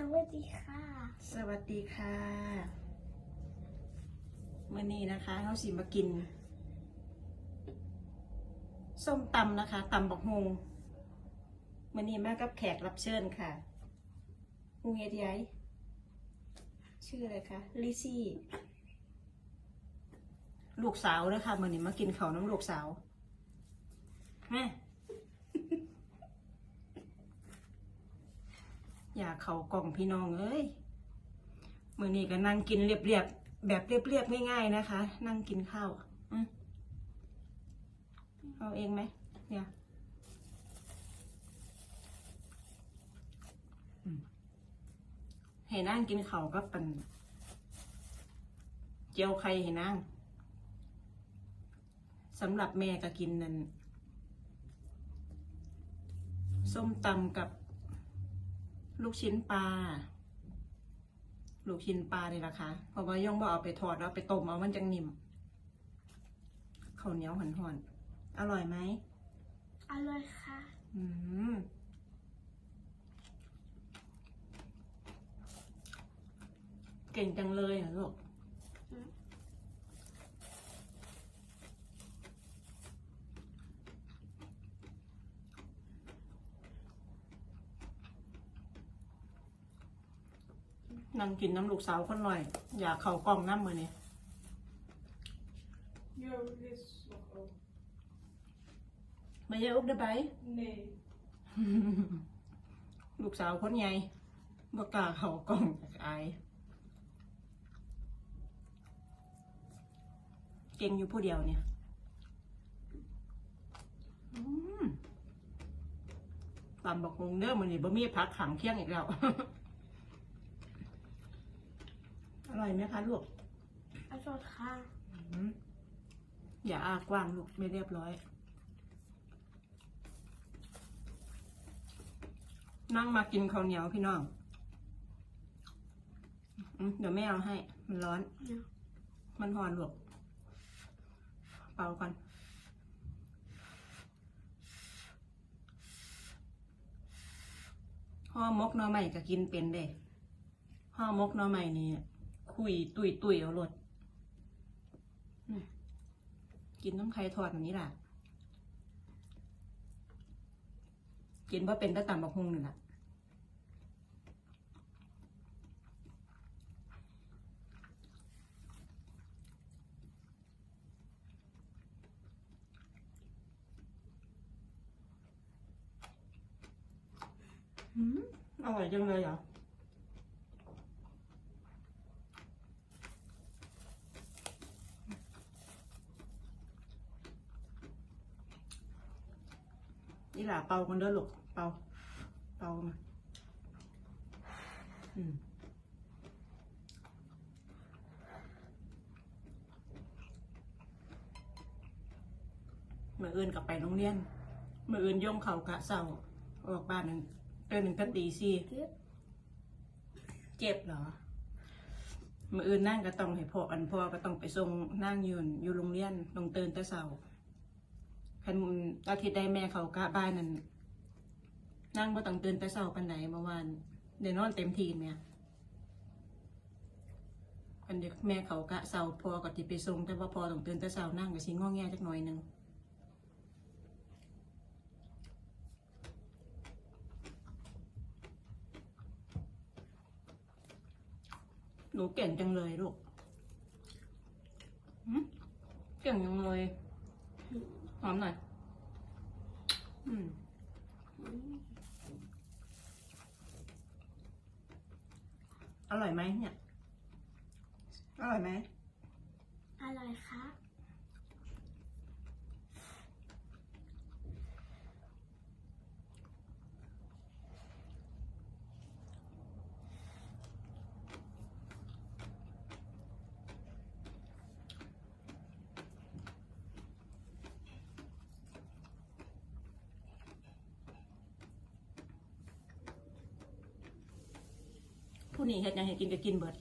วัสดีค่ะ สวัสดีค่ะมื่อนี้นะคะเขาสิมากิน ส้มตำนะคะตำบักฮงมื่อนี้มากับแขกรับเชิญค่ะฮูเฮดยัยชื่ออะไรคะลิซี่ ลูกสาวเลยค่ะมื่อนี้มากินเขาน้ำลูกสาวแม่ อยากเขากล่องพี่น้องเอ้ยมือนี้ก็นั่งกินเรียบๆแบบเรียบๆง่ายๆนะคะ นั่งกินข้าวอเอาเองไหมเนี่ยอืมให้นั่งกินข้าวก็เป็นเจียวไข่ให้นั่งสำหรับแม่ก็กินนั่นส้มตำกับ ลูกชิ้นปลา ลูกชิ้นปลานี่แหละค่ะเพราะว่าย่องบ่เอาไปทอดแล้วเอาไปต้มเอามันจังนิ่มข้าวเหนียวหอนๆอร่อยไหม อร่อยค่ะ อืมเก่งจังเลยนะลูก อืม นั่งกินน้ำลูกสาวคนหน่อย อยากเข่ากล้องน้ำมือเนี่ย Jo, det är så. ไม่ใช่อุบได้ไป Nej. ลูกสาวคนใหญ่บ่กล้าเขากล้องจากอาย เก่งอยู่ผู้เดียวเนี่ยอืมตำบักฮงเด้อมันนี่บ่มีพักขังเคียงอีกแล้ว อ ร่อยไหมคะลูกอร่อยค่ะอืมอย่าอากว้างลูกไม่เรียบร้อย นั่งมากินข้าวเหนียวพี่น้องอืมเดี๋ยวแม่เอาให้ มันร้อนเดี๋ยวมันหอนลูกเป่าก่อนห่อหมกหน่อใหม่ก็กินเป็นเด้ห่อหมกหน่อใหม่นี่ คุยตุยตุยเอารสอืมกินน้ำไข่ทอดแบบนี้แหละกินเพราเป็นตะตำบักฮุงนี่แหละอืมอร่อยจังเลยเหรอ นี่ล่ะเป่ากันเด้อลูกเป่าเป่ามาอืมเมื่ออื่นกลับไปโรงเรียนเมื่ออื่นย่องเขากะเศร้าออกบ้านหนึ่งเตือนหนึ่งก็ตีสี่เก็บเจ็บเหรอเมื่ออื่นนั่งก็ต้องให้พ่ออันพ่อก็ต้องไปส่งนั่งอยืนอยู่โรงเรียนต้องตื่นแต่เช้า คันอาทิตย์ใดแม่เขากะบ้านนั่นนั่งบ่ต้องตื่นแต่เช้าปานใดเมื่อวานเดี๋ยวนอนเต็มทีเนี่ยคันเด็กแม่เขากะเช้าพอก็สิไปส่งแต่ว่าพอต้องตื่นแต่เช้านั่งก็สิงอแงจักหน่อยหนึงหนูเก่งจังเลยลูกหืมเก่งจังเลย หอมหน่อย อืมอร่อยไหมเนี่ย อร่อยไหม อร่อยค่ะ ผู้นี้เฮ็ดหยังให้กินก็กินเบิด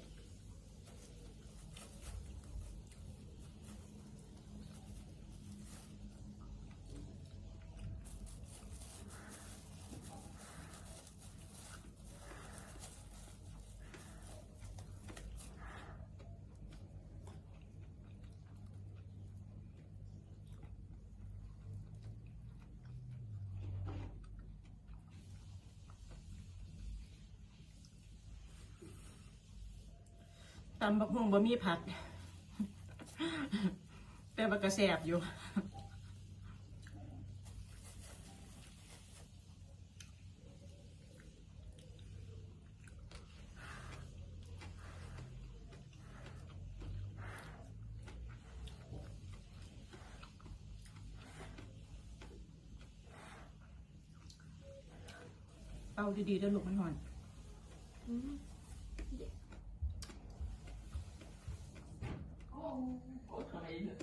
ตำบักหุ่งบะมี่ผักแต่บักกระแสบอยู่เอาดีๆเด้อลูกมันหอนอืม Lille.